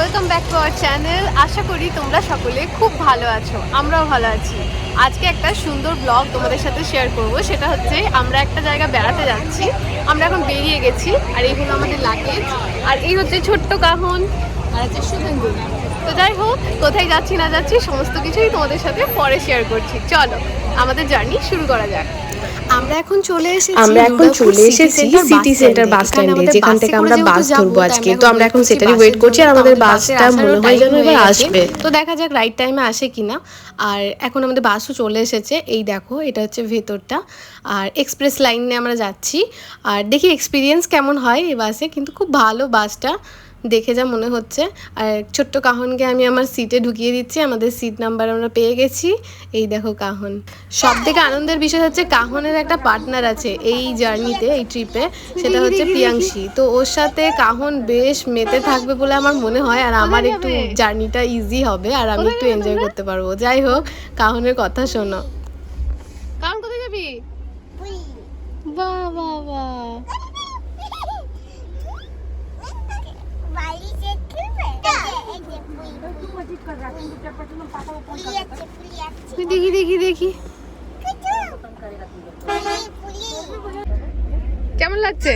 Welcome back to our channel আশা করি তোমরা সকলে খুব ভালো আছো, আমরাও ভালো আছি। আজকে একটা সুন্দর ব্লগ তোমাদের সাথে শেয়ার করব, সেটা হচ্ছে আমরা একটা জায়গা বেড়াতে যাচ্ছি। আমরা এখন বেরিয়ে গেছি, আর এই হলো আমাদের লাগেজ আর এই হচ্ছে ছোট্ট কাহন। আর হচ্ছে শুভেন্দু তো যাই হোক, কোথায় যাচ্ছি না যাচ্ছি, সমস্ত কিছুই তোমাদের সাথে পরে শেয়ার করছি। চলো, আমাদের জার্নি শুরু করা যাক। আমরা এখন চলে এসেছি আমরা এখন চলে এসেছি সিটি সেন্টার বাস স্ট্যান্ডে যেখান থেকে আমরা বাস ধরবো আজকে। তো আমরা এখন সেটারই ওয়েট করছি আর আমাদের বাসটা মনে হয় যেন এবার আসবে। তো দেখা যাক রাইট টাইমে আসে কিনা। আর এখন আমাদের বাসও চলে এসেছে। এই দেখো এটা হচ্ছে ভেতরটা। আর এক্সপ্রেস লাইনে আমরা যাচ্ছি। আর দেখি এক্সপিরিয়েন্স কেমন হয় এই বাসে কিন্তু খুব ভালো বাসটা দেখে যা মনে হচ্ছে। আর ছোট্ট কাহনকে আমি আমার সিটে ঢুকিয়ে দিচ্ছি। আমাদের সিট নাম্বার আমরা পেয়ে গেছি। এই দেখো কাহন। সব থেকে আনন্দের বিষয় হচ্ছে কাহনের একটা পার্টনার আছে এই জার্নিতে এই ট্রিপে সেটা হচ্ছে প্রিয়াংশী। তো ওর সাথে কাহন বেশ মেতে থাকবে বলে আমার মনে হয়। আর আমার একটু জার্নিটা ইজি হবে। আর আমি একটু এনজয় করতে পারব। যাই হোক কাহনের কথা শোনো। কাহন কোথায় যাবি? বাহ বাহ বাহ দেখি দেখি দেখি কেমন লাগছে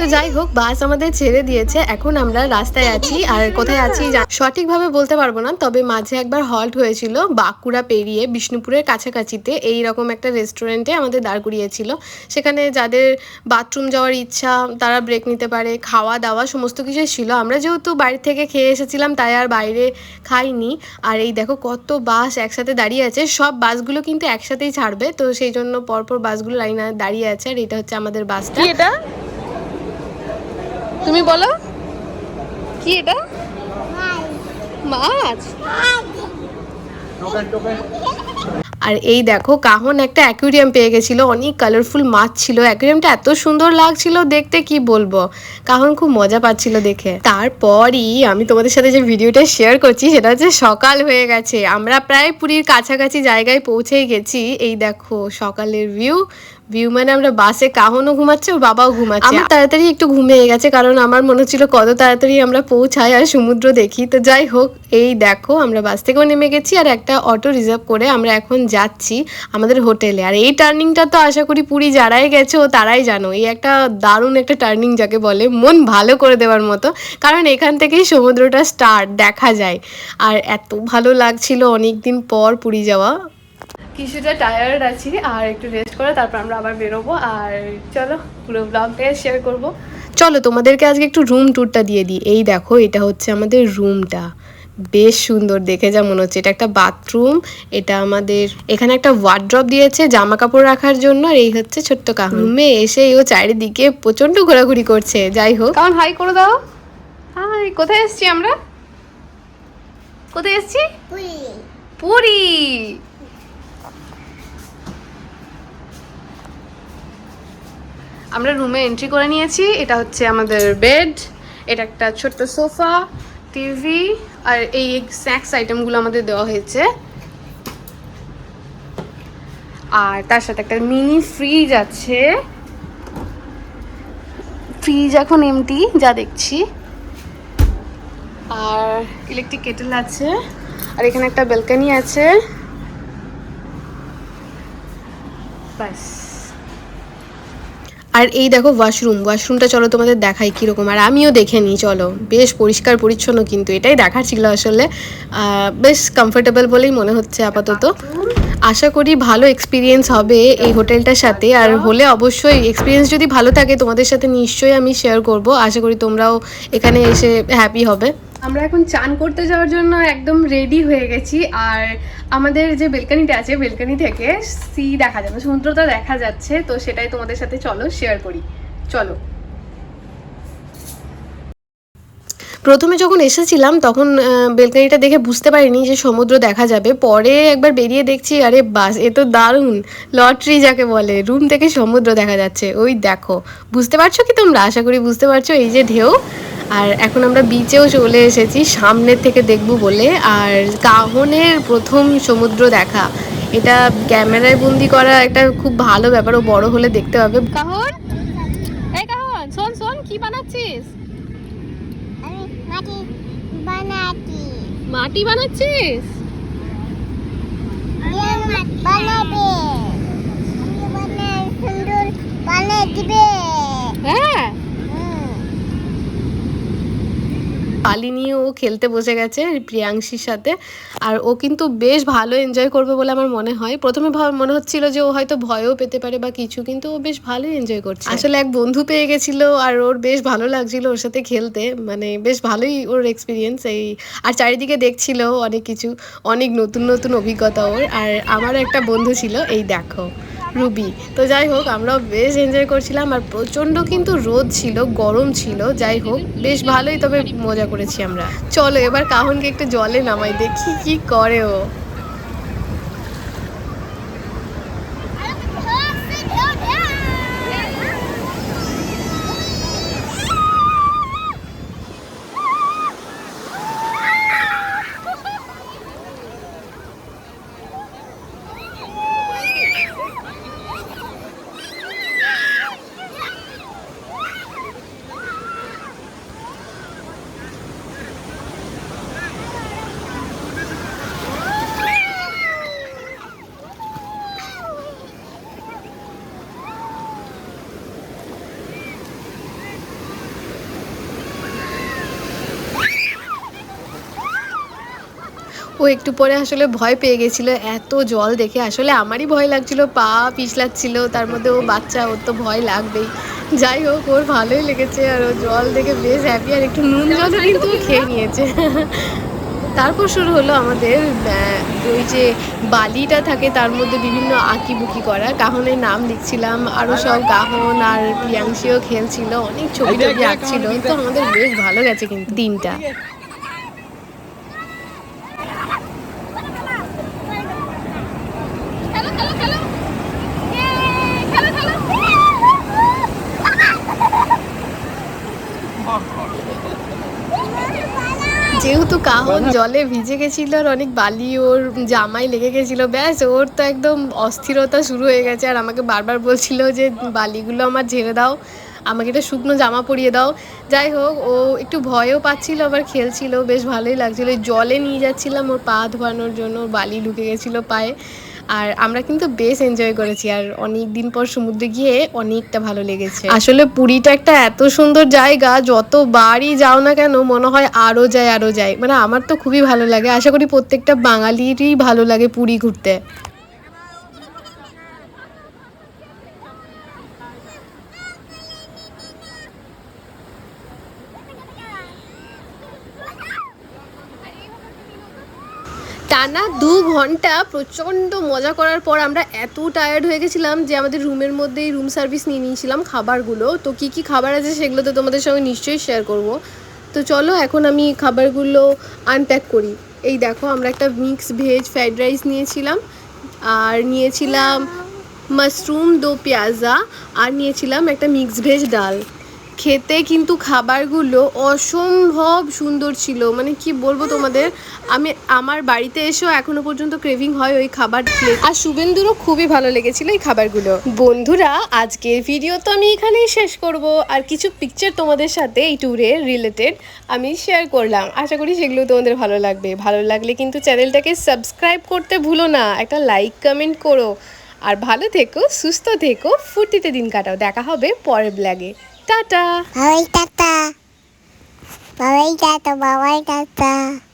তো যাই হোক বাস আমাদের ছেড়ে দিয়েছে। এখন আমরা রাস্তায় আছি আর কোথায় আছি সঠিকভাবে বলতে পারব না, তবে মাঝে একবার হল্ট হয়েছিল বাঁকুড়া পেরিয়ে বিষ্ণুপুরের কাছাকাছিতে। এই রকম একটা রেস্টুরেন্টে আমাদের দাঁড় করিয়েছিল। সেখানে যাদের বাথরুম যাওয়ার ইচ্ছা, তারা ব্রেক নিতে পারে, খাওয়া দাওয়া সমস্ত কিছুই ছিল। আমরা যেহেতু বাড়ি থেকে খেয়ে এসেছিলাম, তাই আর বাইরে খাইনি। আর এই দেখো কত বাস একসাথে দাঁড়িয়ে আছে। সব বাসগুলো কিন্তু একসাথেই ছাড়বে। তো সেই জন্য পরপর বাসগুলো লাইনে দাঁড়িয়ে আছে। আর এটা হচ্ছে আমাদের বাসটা এটা? তুমি বলো। কি এটা? মাছ। আর এই দেখো, কাহন একটা অ্যাকুরিয়াম পেয়ে গেছিল। অনেক কালারফুল মাছ ছিল। অ্যাকুরিয়ামটা এত সুন্দর লাগছিল দেখতে, কি বলব? কাহন খুব মজা পাচ্ছিল দেখে। তারপরই আমি তোমাদের সাথে যে ভিডিওটা শেয়ার করছি, সেটা হচ্ছে সকাল হয়ে গেছে। আমরা প্রায় পুরীর কাছাকাছি জায়গায় পৌঁছেই গেছি। এই দেখো, সকালের ভিউ ভিউ মানে আমরা বাসে কাহনও ঘুমাচ্ছে, ওর বাবাও ঘুমাচ্ছে। আমার তাড়াতাড়ি একটু ঘুমিয়ে গেছে, কারণ আমার মনে হচ্ছিল কত তাড়াতাড়ি আমরা পৌঁছাই আর সমুদ্র দেখি। তো যাই হোক, এই দেখো, আমরা বাস থেকেও নেমে গেছি আর একটা অটো রিজার্ভ করে আমরা এখন যাচ্ছি আমাদের হোটেলে আর এই টার্নিংটা তো আশা করি পুরী যারাই গেছে ও তারাই জানো। এই একটা দারুণ একটা টার্নিং যাকে বলে, মন ভালো করে দেওয়ার মতো। কারণ এখান থেকেই সমুদ্রটা স্টার্ট দেখা যায়। আর এত ভালো লাগছিল অনেক দিন পর পুরী যাওয়া। কিছুটা টায়ার্ড আছি আর একটু রেস্ট করে তারপর আমরা আবার বেরোবো। আর চলো পুরো ব্লগটাকে শেয়ার করব। চলো তোমাদেরকে আজকে একটু রুম ট্যুরটা দিয়ে দিই। এই দেখো এটা হচ্ছে আমাদের রুমটা বেশ সুন্দর দেখে যা মনে হচ্ছে। এটা একটা বাথরুম এটা আমাদের এখানে একটা ওয়ার্ড্রপ দিয়েছে জামা কাপড় রাখার জন্য আর এই হচ্ছে ছোট্ট কাহন রুমে এসে ও চারিদিকে প্রচণ্ড ঘোরাঘুরি করছে। যাই হোক। কারণ হাই করে দাও। হাই কোথায় এসছি আমরা? কোথায় এসছি? পুরী। আমরা রুমে এন্ট্রি করে নিয়েছি। এটা হচ্ছে আমাদের বেড এটা একটা ছোট্ট সোফা টিভি আর এই স্ন্যাক্স আইটেমগুলো আমাদের দেওয়া হয়েছে। আর তার সাথে একটা মিনি ফ্রিজ আছে। ফ্রিজ এখন এমটি যা দেখছি। আর ইলেকট্রিক কেটেল আছে। আর এখানে একটা বেলকানি আছে। ব্যাস। আর এই দেখো ওয়াশরুম ওয়াশরুমটা চলো তোমাদের দেখাই কীরকম। আর আমিও দেখে নিই, চলো। বেশ পরিষ্কার পরিচ্ছন্ন কিন্তু এটাই দেখার ছিল আসলে। বেশ কমফোর্টেবল বলেই মনে হচ্ছে আপাতত। আশা করি ভালো এক্সপিরিয়েন্স হবে এই হোটেলটার সাথে। আর হলে অবশ্যই এক্সপিরিয়েন্স যদি ভালো থাকে তোমাদের সাথে নিশ্চয়ই আমি শেয়ার করব। আশা করি তোমরাও এখানে এসে হ্যাপি হবে। আমরা এখন চান করতে যাওয়ার জন্য একদম রেডি হয়ে গেছি। আর আমাদের যে বেলকানিটা আছে বেলকানি থেকে সি দেখা যাবে সমুদ্রটা দেখা যাচ্ছে। তো সেটাই তোমাদের সাথে চলো শেয়ার করি। চলো। প্রথমে যখন এসেছিলাম, তখন বেলকানিটা দেখে বুঝতে পারিনি যে সমুদ্র দেখা যাবে। পরে একবার বেরিয়ে দেখছি, আরে বাস, এ তো দারুণ। লটারি যাকে বলে, রুম থেকে সমুদ্র দেখা যাচ্ছে। ওই দেখো, বুঝতে পারছ কি তোমরা? আশা করি বুঝতে পারছ, এই যে ঢেউ। আর এখন আমরা বিচেও চলে এসেছি, সামনের থেকে দেখব বলে। আর কাহনের প্রথম সমুদ্র দেখা, এটা ক্যামেরায় বন্দি করা একটা খুব ভালো ব্যাপার, ও বড় হলে দেখতে পাবে। কাহন? এই কাহন, শোন শোন, কি বানাচ্ছিস? মাটি বানাচ্ছিস? পালি নিয়ে ও খেলতে বসে গেছে প্রিয়াংশীর সাথে। আর ও কিন্তু বেশ ভালো এনজয় করবে বলে আমার মনে হয়। প্রথমে মনে হচ্ছিল যে ও হয়তো ভয়ও পেতে পারে বা কিছু, কিন্তু ও বেশ ভালোই এনজয় করছে। আসলে এক বন্ধু পেয়ে গেছিল আর ওর বেশ ভালো লাগছিল ওর সাথে খেলতে। মানে বেশ ভালোই ওর এক্সপিরিয়েন্স এই। আর চারিদিকে দেখছিল অনেক কিছু, অনেক নতুন নতুন অভিজ্ঞতা ওর। আর আমার একটা বন্ধু ছিল, এই দেখো। রুবি। তো যাই হোক, আমরাও বেশ এনজয় করছিলাম আর প্রচণ্ড কিন্তু রোদ ছিল, গরম ছিল। যাই হোক, বেশ ভালোই তবে মজা করেছি আমরা। চলো এবার কাহনকে একটু জলে নামাই, দেখি কি করে ও। ও একটু পরে আসলে ভয় পেয়ে গেছিল এত জল দেখে আসলে আমারই ভয় লাগছিল পা পিছলাচ্ছিল তার মধ্যে ও বাচ্চা ওর তো ভয় লাগবেই। যাই হোক ওর ভালোই লেগেছে আর ও জল দেখে বেশ হ্যাপি আর একটু নুন জল কিন্তু খেয়ে নিয়েছে। তারপর শুরু হলো আমাদের ওই যে বালিটা থাকে তার মধ্যে বিভিন্ন আঁকি বুকি করা গাহনের নাম লিখছিলাম আরও সব গাহন আর প্রিয়াংশীও খেলছিল অনেক ছবি টবি আঁকছিল তো আমাদের বেশ ভালো গেছে কিন্তু দিনটা যেহেতু কাহন জলে ভিজে গেছিল আর অনেক বালি ওর জামাই লেগে গেছিল। ব্যাস ওর তো একদম অস্থিরতা শুরু হয়ে গেছে। আর আমাকে বারবার বলছিল যে বালিগুলো আমার ঝেড়ে দাও। আমাকে একটা শুকনো জামা পরিয়ে দাও। যাই হোক ও একটু ভয়ও পাচ্ছিল আবার খেলছিল। বেশ ভালোই লাগছিল। ওই জলে নিয়ে যাচ্ছিলাম ওর পা ধোয়ানোর জন্য। বালি ঢুকে গেছিল পায়ে। আর আমরা কিন্তু বেশ এনজয় করেছি, আর অনেক দিন পর সমুদ্রে গিয়ে অনেকটা ভালো লেগেছে। আসলে পুরীটা একটা এত সুন্দর জায়গা যতবারই যাও না কেন, মনে হয় আরও যায় আরও যায়। মানে আমার তো খুবই ভালো লাগে। আশা করি প্রত্যেকটা বাঙালিরই ভালো লাগে পুরী ঘুরতে। টানা দু ঘণ্টা প্রচণ্ড মজা করার পর আমরা এত টায়ার্ড হয়ে গেছিলাম যে আমাদের রুমের মধ্যেই রুম সার্ভিস নিয়ে নিয়েছিলাম খাবারগুলো। তো কি কি খাবার আছে সেগুলো তো তোমাদের সঙ্গে নিশ্চয়ই শেয়ার করব। তো চলো এখন আমি খাবারগুলো আনপ্যাক করি। এই দেখো আমরা একটা মিক্স ভেজ ফ্রাইড রাইস নিয়েছিলাম, আর নিয়েছিলাম মাশরুম দো পেঁয়াজা, আর নিয়েছিলাম একটা মিক্স ভেজ ডাল। খেতে কিন্তু খাবারগুলো অসম্ভব সুন্দর ছিল। মানে কি বলব তোমাদের? আমি, আমার বাড়িতে এসেও এখনও পর্যন্ত ক্রেভিং হয় ওই খাবার আর শুভেন্দুরও খুবই ভালো লেগেছিল এই খাবারগুলো। বন্ধুরা, আজকের ভিডিও তো আমি এখানেই শেষ করব। আর কিছু পিকচার তোমাদের সাথে এই ট্যুরে রিলেটেড আমি শেয়ার করলাম। আশা করি সেগুলো তোমাদের ভালো লাগবে। ভালো লাগলে কিন্তু চ্যানেলটাকে সাবস্ক্রাইব করতে ভুলো না। একটা লাইক কমেন্ট করো। আর ভালো থেকো, সুস্থ থেকো, ফুর্তিতে দিন কাটাও। দেখা হবে পরের ব্ল্যাগে タタ。まわいタタ。まわいタタ、まわいタタ。